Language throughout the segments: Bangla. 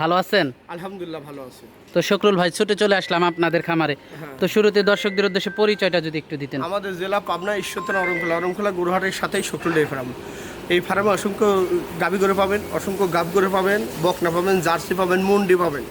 ভালো আছেন? আলহামদুলিল্লাহ ভালো আছি। তো শকরুল ভাই ছুটে চলে আসলাম আপনাদের খামারে। তো শুরুতে দর্শকদের উদ্দেশ্যে পরিচয়টা যদি একটু দিতেন। আমাদের জেলা পাবনা ঈশ্বরতলা অরমখোলা অরমখোলা গুরুহাটের সাথেই শকুল ডেয়ারি ফার্ম। এই ফার্মে অসংখ্য গাবি গরু পাবেন অসংখ্য গাব গরু পাবেন বকনা পাবেন জার্সি পাবেন মুন্ডি পাবেন।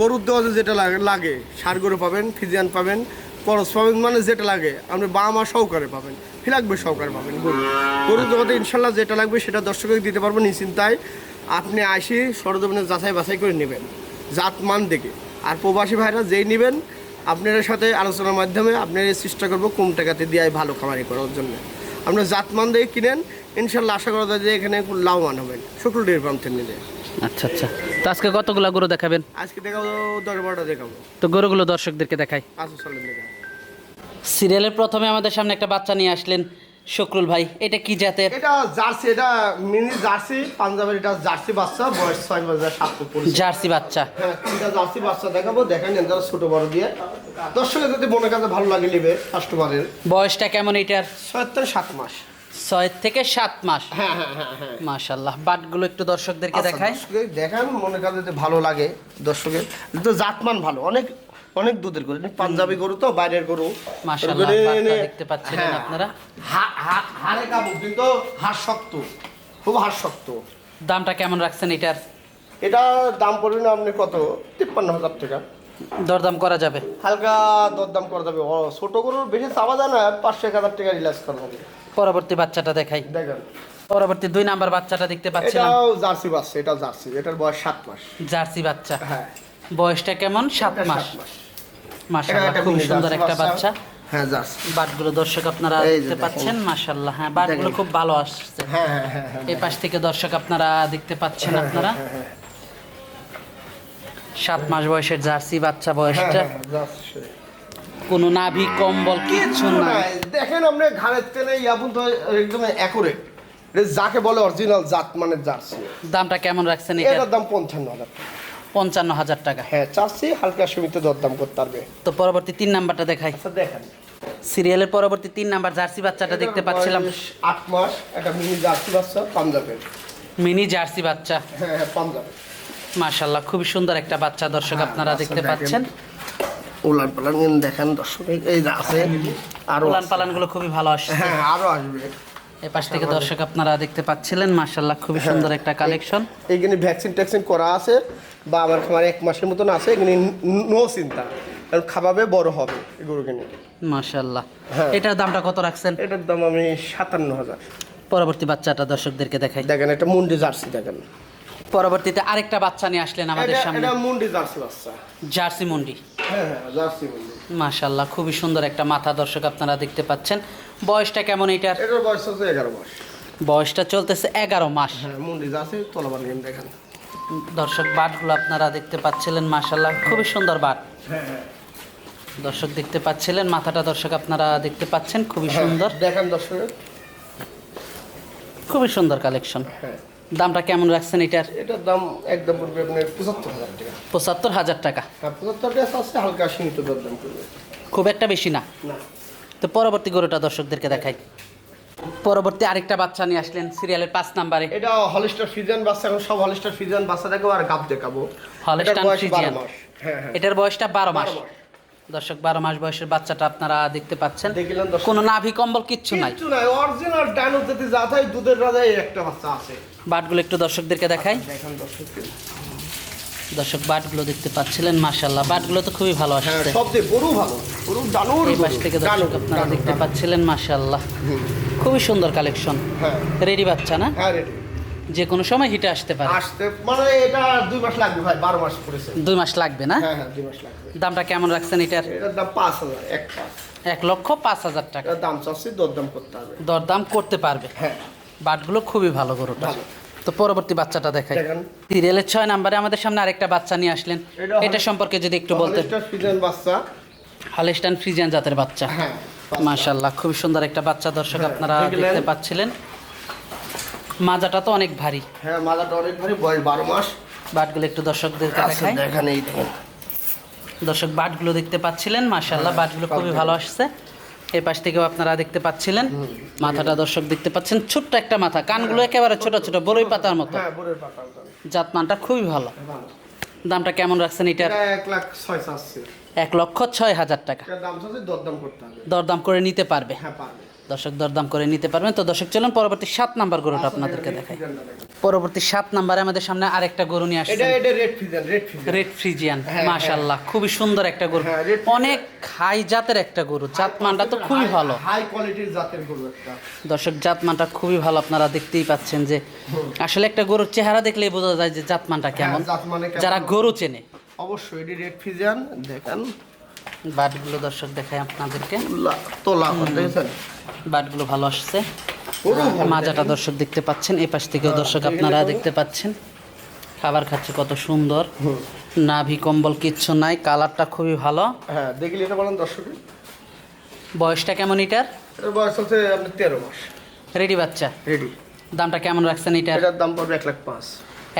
গরুর দেওয়া যেটা লাগে লাগে সার গরু পাবেন ফিজিয়ান পাবেন করস পাবেন মানে যেটা লাগে আপনি বা মা সহকারে পাবেন ফিলাকবে সহকারে পাবেন গরু। গরুর দেওয়াতে ইনশাল্লাহ যেটা লাগবে সেটা দর্শককে দিতে পারব নিশ্চিন্তায়। আপনি আসি সরজমিনে যাচাই বাছাই করে নেবেন জাত মান দেখে। আর প্রবাসী ভাইরা যেই নেবেন আপনাদের সাথে আলোচনার মাধ্যমে আপনার চেষ্টা করব কম টাকাতে দিয়ে ভালো খামারি করার জন্য। আপনার জাতমান দিয়ে কিনেন ইনশাল্লাহ আশা করা যায় যে এখানে খুব লাভবান হবেন। শুক্র ডেয়ারি ফার্ম থেকে নিলে। আচ্ছা আচ্ছা। তো আজকে কতগুলা গরু দেখাবেন? আজকে দেখাবো দশ বারোটা দেখাবো। তো গরুগুলো দর্শকদেরকে দেখাই। আসো চলেন দেখাবো। সিরিয়ালের প্রথমে আমাদের সামনে একটা বাচ্চা নিয়ে আসলেন। শকরুল ভাই এটা কি জাতের? এটা জার্সি এটা মিনি জার্সি পাঞ্জাবের এটা জার্সি বাচ্চা বয়স ছয় হাজার সাতশো পরিচয় জার্সি বাচ্চা। হ্যাঁ তিনটা জার্সি বাচ্চা দেখাবো দেখেন যারা ছোট বড় দিয়ে। দর্শকের যদি মনে কাছে ভালো লাগে নেবে কাস্টমারের বয়সটা কেমন এটার? ছয় থেকে সাত মাস। ছয় থেকে সাত মাস। হ্যাঁ হ্যাঁ হ্যাঁ হ্যাঁ। মাশাল্লাহ বাটগুলো একটু দর্শকদেরকে আচ্ছা, দর্শকের দেখান মনে কাছে যদি ভালো লাগে দর্শকের। তো জাতমান ভালো অনেক অনেক দুধের গরু পাঞ্জাবি গরু তো বাইরের গরু। দেখতে পাচ্ছিলেন হ্যাঁ, আপনারা? হা- হা- হাড়ে কাবু কিন্তু হাড় শক্ত খুব হাড় শক্ত দামটা কেমন রাখছেন এটার? এটা দাম পড়বে না আপনি কত? তিপ্পান্ন হাজার টাকা। দরদাম করা যাবে? হালকা দরদাম করা যাবে। ছোট গরুর বেশি চাওয়া যায় না পাঁচশো এক হাজার টাকা রিলাক্স করা যাবে পরবর্তী বাচ্চাটা দেখাই। দেখেন। পরবর্তী দুই নাম্বার বাচ্চাটা দেখতে পাচ্ছিলাম। এটাও জার্সি বাচ্চা এটাও জার্সি। এটার বয়স সাত মাস। জার্সি বাচ্চা। হ্যাঁ। বয়সটা কেমন? সাত মাস সাত মাস। মাশাআল্লাহ খুব সুন্দর একটা বাচ্চা। হ্যাঁ জার্সি। বাটগুলো দর্শক আপনারা দেখতে পাচ্ছেন মাশাআল্লাহ। হ্যাঁ বাটগুলো খুব ভালো আসছে। হ্যাঁ হ্যাঁ হ্যাঁ হ্যাঁ এই পাশ থেকে দর্শক আপনারা দেখতে পাচ্ছেন হ্যাঁ, আপনারা। হ্যাঁ, হ্যাঁ, সাত মাস বয়সের জার্সি বাচ্চা হ্যাঁ, বয়সটা হ্যাঁ, কোনো নাভি কম্বল কিছু নাই। দেখেন আপনি ঘাড়ের তেলে ইয়াবুন তো একদম অ্যাকুরেট যাকে বলে অরিজিনাল জাত মানে জার্সি। দামটা কেমন রাখছেন এটা? এটার দাম পঞ্চান্ন হাজার টাকা। পঞ্চান্ন হাজার টাকা। হ্যাঁ চাচ্ছি হালকা সীমিত দরদাম করতে পারবে। তো পরবর্তী তিন নাম্বারটা দেখাই। আচ্ছা দেখেন। সিরিয়ালের পরবর্তী তিন নাম্বার জার্সি বাচ্চাটা দেখতে পাচ্ছিলাম। আট মাস একটা মিনি জার্সি বাচ্চা পাঞ্জাবের মিনি জার্সি বাচ্চা। হ্যাঁ হ্যাঁ পাঞ্জাবের মাশাল্লাহ খুবই সুন্দর একটা বাচ্চা দর্শক হ্যাঁ, আপনারা দেখতে পাচ্ছেন। উলান পালান দেখেন দর্শক এই আছে আরও উলান পালানগুলো খুবই ভালো আসছে। হ্যাঁ আরও আসবে। এই পাশ থেকে দর্শক আপনারা দেখতে পাচ্ছিলেন খুবই সুন্দর একটা কালেকশন এইখানে ভ্যাকসিন ট্যাকসিন করা আছে বা আমার খামার এক মাসের মতন আছে এখানে নো চিন্তা। কারণ খাবাবে বড় হবে নিয়ে। মাশাল্লাহ হ্যাঁ। এটার দামটা কত রাখছেন? এটার দাম আমি সাতান্ন হাজার। পরবর্তী বাচ্চাটা দর্শকদেরকে দেখাই। দেখেন এটা মুন্ডি জার্সি দেখেন। পরবর্তীতে আরেকটা বাচ্চা নিয়ে আসলেন আমাদের সামনে। এটা মুন্ডি জার্সি বাচ্চা। জার্সি মুন্ডি। হ্যাঁ হ্যাঁ জার্সি মুন্ডি। মাশাল্লাহ খুবই সুন্দর একটা মাথা দর্শক আপনারা দেখতে পাচ্ছেন। বয়সটা কেমন এটার এটার বয়স হচ্ছে এগারো মাস। বয়সটা চলতেছে এগারো মাস। হ্যাঁ মুন্ডি জার্সি তলবার নিয়ে দেখেন দর্শক বাটগুলো আপনারা দেখতে পাচ্ছিলেন মাশাল্লাহ খুবই সুন্দর বাট। হ্যাঁ হ্যাঁ। দর্শক দেখতে পাচ্ছিলেন মাথাটা দর্শক আপনারা দেখতে পাচ্ছেন খুবই সুন্দর। দেখেন দর্শক। খুবই সুন্দর কালেকশন হ্যাঁ। দামটা কেমন রাখছেন এটার? এটার দাম একদম পড়বে আপনার পঁচাত্তর হাজার টাকা। পঁচাত্তর হাজার টাকা। পঁচাত্তর টাকা আছে হালকা সীমিত করবে। খুব একটা বেশি না? না। তো পরবর্তী গরুটা দর্শকদেরকে দেখাই। পরবর্তী আরেকটা বাচ্চা নিয়ে আসলেন সিরিয়ালের পাঁচ নাম্বারে। এটা হলিস্টার ফিজিয়ান বাচ্চা এখন সব হলিস্টার ফিজিয়ান বাচ্চা দেখাবো আর গাব দেখাবো। হলিস্টার। মাস। হ্যাঁ হ্যাঁ। এটার বয়সটা বারো মাস। দর্শক বারো মাস বয়সের বাচ্চাটা আপনারা দেখতে পাচ্ছেন। কোনো নাভি কম্বল কিচ্ছু নাই। অরিজিনাল ডাইনো যদি যা দুধের রাজায় একটা বাচ্চা আছে। বাটগুলো একটু দর্শকদেরকে দেখাই। দেখেন দর্শক দর্শক বাটগুলো দেখতে পাচ্ছিলেন মাশাল্লাহ বাটগুলো তো খুবই ভালো হ্যাঁ আসছে। সব দিয়ে গরু ভালো ডানুর এই পাশ থেকে দর্শক আপনারা দেখতে পাচ্ছিলেন মাশাল্লাহ খুবই সুন্দর কালেকশন। হ্যাঁ। রেডি বাচ্চা না? হ্যাঁ রেডি। যে কোনো সময় হিটে আসতে পারে। আসতে মানে এটা দুই মাস লাগবে ভাই বারো মাস পড়েছে। দুই মাস লাগবে না? হ্যাঁ হ্যাঁ দুই মাস লাগবে। দামটা কেমন রাখছেন এটার? এটার দাম পাঁচ হাজার এক পাঁচ। এক লক্ষ পাঁচ হাজার টাকা। দাম চাচ্ছি দরদাম করতে হবে। দরদাম করতে পারবে। হ্যাঁ। বাটগুলো খুবই ভালো গরুটা। তো পরবর্তী বাচ্চাটা দেখাই। দেখেন। সিরিয়ালের ছয় নাম্বারে আমাদের সামনে আরেকটা বাচ্চা নিয়ে আসলেন। এটা সম্পর্কে যদি একটু বলতেন। বাচ্চা। হালেস্টান ফ্রিজিয়ান জাতের বাচ্চা। হ্যাঁ মাশাল্লাহ খুব সুন্দর একটা বাচ্চা দর্শক হ্যাঁ, আপনারা? দেখতে পাচ্ছিলেন। মাজাটা তো অনেক ভারী। হ্যাঁ মাদাটা অনেক ভারী বয়স বারো মাস। বাটগুলো একটু দর্শকদের দেখাই। দেখেন এই দেখেন। দর্শক বাটগুলো দেখতে পাচ্ছিলেন মাশাল্লাহ বাটগুলো খুবই ভালো আসছে। এই পাশ থেকেও আপনারা দেখতে পাচ্ছিলেন। মাথাটা দর্শক দেখতে পাচ্ছেন ছোট্ট একটা মাথা। কানগুলো একেবারে ছোট ছোট বড়ই পাতার মতো। জাত মানটা জাতমানটা খুবই ভালো। দামটা কেমন রাখছেন এটার? এটা এক লক্ষ ছয় হাজার টাকা। দরদাম করে নিতে পারবে। হ্যাঁ পারবে। দর্শক দরদাম করে নিতে পারবেন। তো দর্শক চলুন পরবর্তী সাত নাম্বার গরুটা আপনাদেরকে দেখাই। পরবর্তী সাত নাম্বারে আমাদের সামনে আরেকটা গরু নিয়ে আসছে রেড ফ্রিজিয়ান হ্যাঁ, মাশাল্লাহ খুবই সুন্দর একটা গরু। হ্যাঁ। অনেক হাই জাতের একটা গরু জাতমানটা তো খুবই ভালো। হাই কোয়ালিটির জাতের গরু একটা। দর্শক জাতমানটা খুবই ভালো আপনারা দেখতেই পাচ্ছেন যে আসলে একটা গরুর চেহারা দেখলেই বোঝা যায় যে জাতমানটা কেমন। হ্যাঁ। যারা গরু। চেনে। অবশ্যই এটি রেড ফিজান দেখেন। বাটগুলো দর্শক দেখায় আপনাদেরকে। তোলা বাটগুলো ভালো আসছে। মাজাটা দর্শক দেখতে পাচ্ছেন এই পাশ থেকেও দর্শক আপনারা দেখতে পাচ্ছেন। খাবার খাচ্ছে কত সুন্দর। নাভি কম্বল কিচ্ছু নাই কালারটা খুবই ভালো। হ্যাঁ দেখলি এটা বলেন দর্শকে। বয়সটা কেমন এটার? বয়স হচ্ছে আপনার তেরো মাস। রেডি বাচ্চা? রেডি। দামটা কেমন রাখছেন এটার? এটার দাম পড়বে এক লাখ পাঁচ।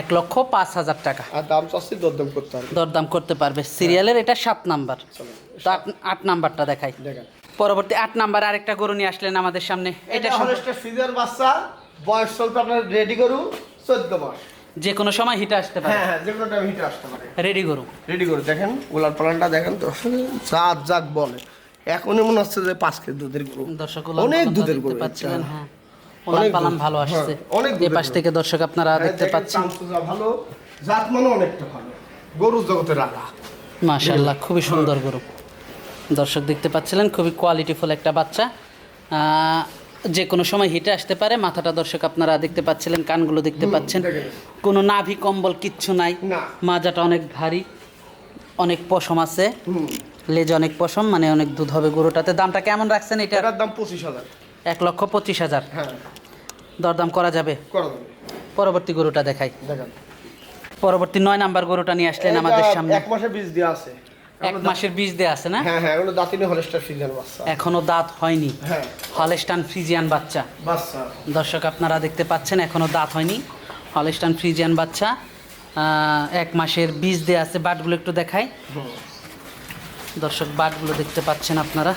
এক লক্ষ পাঁচ হাজার টাকা। আর দাম চাচ্ছি দরদাম করতে হবে দরদাম করতে পারবে। সিরিয়ালের এটা সাত নাম্বার। তো আট নাম্বারটা দেখাই। পরবর্তী আট নাম্বার আরেকটা গরু নিয়ে আসলেন আমাদের সামনে। এটা এটা হলো একটা ফিজার বাচ্চা বয়স চলবে আপনার রেডি গরু চোদ্দ মাস। যে কোনো সময় হিটে আসতে পারে। হ্যাঁ হ্যাঁ যে কোনো টাইম হিটে আসতে পারে। রেডি গরু। রেডি করে দেখেন ওলার পালানটা দেখেন তো জাত বলে। এখনই মনে হচ্ছে যে পাঁচ কেজি দুধের গরু। দর্শক অনেক দুধের গরু পাচ্ছিলেন হ্যাঁ। অনেক পালান ভালো আসছে। হ্যাঁ, অনেক পাশ থেকে দর্শক আপনারা হ্যাঁ, দেখতে পাচ্ছেন। ভালো জাত মানে অনেকটা ভালো। গরুর জগতের রাজা মাশাল্লাহ খুবই সুন্দর গরু। দর্শক দেখতে পাচ্ছিলেন খুবই কোয়ালিটিফুল একটা বাচ্চা। যে কোনো সময় হিটে আসতে পারে মাথাটা দর্শক আপনারা দেখতে পাচ্ছিলেন কানগুলো দেখতে পাচ্ছেন। কোনো নাভি কম্বল কিচ্ছু নাই মাজাটা অনেক ভারী অনেক পশম আছে। লেজ অনেক পশম মানে অনেক দুধ হবে গরুটাতে। দামটা কেমন রাখছেন এটা দাম পঁচিশ হাজার। এক লক্ষ পঁচিশ হাজার। হ্যাঁ। দরদাম করা যাবে? পরবর্তী গরুটা দেখাই। পরবর্তী নয় নাম্বার গরুটা নিয়ে আসলেন আমাদের সামনে। এক মাসের বীজ দেওয়া আছে। এক মাসের বীজ দেয়া আছে না? হ্যাঁ হ্যাঁ এগুলো দাঁতিনি হলস্টার ফিজার বাচ্চা। এখনও দাঁত হয়নি। হ্যাঁ। হলেস্টান ফ্রিজিয়ান বাচ্চা। বাচ্চা। দর্শক আপনারা দেখতে পাচ্ছেন এখনও দাঁত হয়নি। হলেস্টান ফ্রিজিয়ান বাচ্চা। এক মাসের বীজ দেয়া আছে। বাটগুলো একটু দেখাই। দর্শক বাটগুলো দেখতে পাচ্ছেন আপনারা?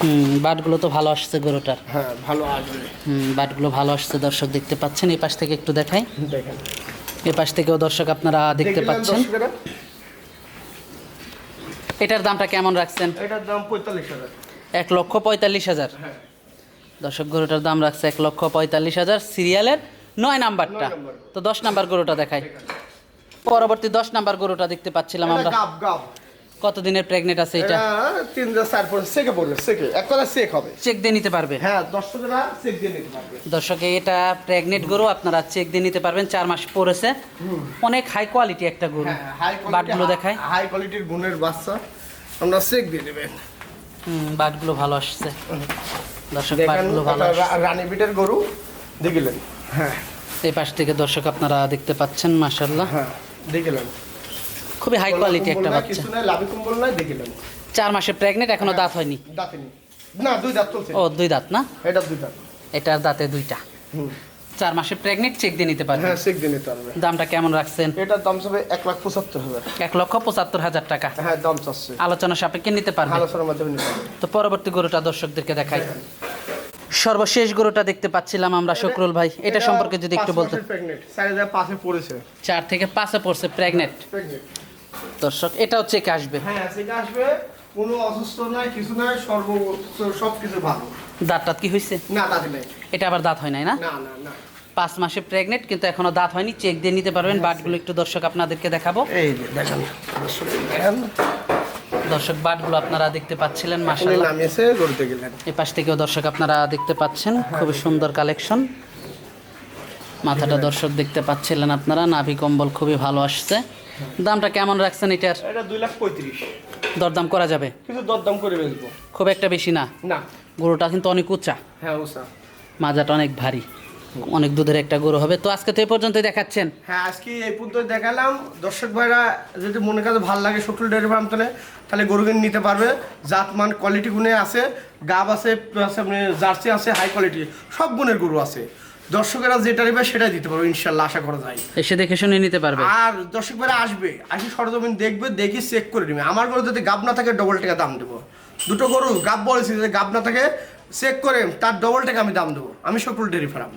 হুম বাটগুলো তো ভালো আসছে গরুটার। হ্যাঁ ভালো আসবে। হুম বাটগুলো ভালো আসছে দর্শক দেখতে পাচ্ছেন? এই পাশ থেকে একটু দেখাই। দেখেন। এই পাশ থেকেও দর্শক আপনারা দেখতে পাচ্ছেন। এটার দামটা কেমন রাখছেন? এটার দাম পঁয়তাল্লিশ হাজার। এক লক্ষ পঁয়তাল্লিশ হাজার। হ্যাঁ। দর্শক গরুটার দাম রাখছে এক লক্ষ পঁয়তাল্লিশ হাজার। সিরিয়ালের নয় নাম্বারটা তো দশ নাম্বার গরুটা দেখাই। পরবর্তী দশ নাম্বার গরুটা দেখতে পাচ্ছিলাম আমরা। কতদিনের প্রেগনেন্ট আছে এটা? তিন চার পরে সেকে পড়বে সেকে এক কথা সেক হবে। চেক দিয়ে নিতে পারবে? হ্যাঁ দর্শকেরা চেক দিয়ে নিতে পারবে। দর্শক এটা প্রেগনেন্ট গরু আপনারা চেক দিয়ে নিতে পারবেন চার মাস পরেছে। অনেক হাই কোয়ালিটি একটা গরু। হ্যাঁ বাটগুলো দেখায় হাই কোয়ালিটির গুণের বাচ্চা। আমরা চেক দিয়ে দেবেন হুম বাটগুলো ভালো আসছে। দর্শক বাটগুলো ভালো রানী বিটের গরু। দেখিলেন। হ্যাঁ। এই পাশ থেকে দর্শক আপনারা দেখতে পাচ্ছেন মাসাল্লাহ হ্যাঁ দেখিলেন। খুবই হাই কোয়ালিটি একটা বাচ্চা। কিছু নাই লাভি কুম্বল নাই দেখিলেন চার মাসে প্রেগনেন্ট এখনও দাঁত হয়নি। দাঁতিনি না দুই দাঁত চলছে। ও দুই দাঁত না? এটা দুই দাঁত। এটার দাঁতে দুইটা। চার মাসের প্রেগনেন্ট চেক দিয়ে নিতে পারবেন হ্যাঁ চেক দিয়ে নিতে পারবে। দামটা কেমন রাখছেন? এটার দাম হবে এক লাখ পঁচাত্তর হাজার। এক লক্ষ পঁচাত্তর হাজার টাকা। হ্যাঁ দাম চাচ্ছে। আলোচনা সাপেক্ষে নিতে পারবে। আলোচনার মাধ্যমে নিতে পারবে। তো পরবর্তী গরুটা দর্শকদেরকে দেখাই। সর্বশেষ গরুটা দেখতে পাচ্ছিলাম আমরা শুক্রুল ভাই। এটা সম্পর্কে যদি একটু বলতেন। চার থেকে পাঁচে পড়ছে প্রেগনেন্ট দর্শক এটাও চেকে আসবে। হ্যাঁ সেটা আসবে। কোনো অসুস্থ নাই কিছু নাই সর্ব সব কিছু ভালো। দাঁত টাত কি হয়েছে না দাদি নাই। এটা আবার দাঁত হয় নাই না? না না না। পাঁচ মাসে প্রেগনেন্ট কিন্তু এখনও দাঁত হয়নি। চেক দিয়ে নিতে পারবেন। বাটগুলো একটু দর্শক আপনাদেরকে দেখাবো। এই দেখেন। দর্শক দেখেন। দর্শক বাটগুলো আপনারা দেখতে পাচ্ছিলেন মাসাল্লাহ নামিয়েছে গরুতে গেলেন। এই পাশ থেকেও দর্শক আপনারা দেখতে পাচ্ছেন খুবই সুন্দর কালেকশন মাথাটা দর্শক দেখতে পাচ্ছিলেন আপনারা। নাভি কম্বল খুবই ভালো আসছে। দামটা কেমন রাখছেন এটার? এটা দুই লাখ পঁয়ত্রিশ। দরদাম করা যাবে? কিছু দরদাম করে বেচবো। খুব একটা বেশি না? না। গরুটা কিন্তু অনেক উঁচা। হ্যাঁ ওসা মাজাটা অনেক ভারী। অনেক দুধের একটা গরু হবে। তো আজকে তো এই পর্যন্তই দেখাচ্ছেন। হ্যাঁ আজকে এই পর্যন্ত দেখালাম। দর্শক ভাইরা যদি মনে কাছে ভালো লাগে শকুল ডেয়ারি ফার্ম তাহলে তাহলে গরু কিনে নিতে পারবে। জাত মান কোয়ালিটি গুণে আছে। গাব আছে প্লাস আপনি জার্সি আছে হাই কোয়ালিটি সব গুণের গরু আছে। দর্শকেরা যেটা নেবে সেটাই দিতে পারবে ইনশাল্লাহ আশা করা যায়। এসে দেখে শুনে নিতে পারবে। আর দর্শক ভাইরা আসবে আসি সরজমিন দেখবে দেখি চেক করে নেবে। আমার গরু যদি গাব না থাকে ডবল টাকা দাম দেবো। দুটো গরু গাব বলেছি যদি গাব না থাকে চেক করে তার ডবল টাকা আমি দাম দেবো। আমি সকল ডেরি ফার্ম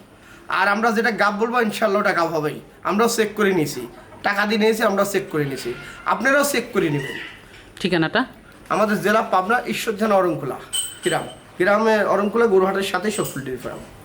আর আমরা যেটা গাব বলব ইনশাল্লাহ ওটা গাব হবেই। আমরাও চেক করে নিয়েছি। টাকা দিয়ে নিয়েছি আমরাও চেক করে নিয়েছি। আপনারাও চেক করে নেবেন। ঠিকানাটা? আমাদের জেলা পাবনা ঈশ্বরধান অরংকুলা গ্রাম গ্রামে অরংকুলা গরুহাটের সাথেই শকুল ডেরি ফার্ম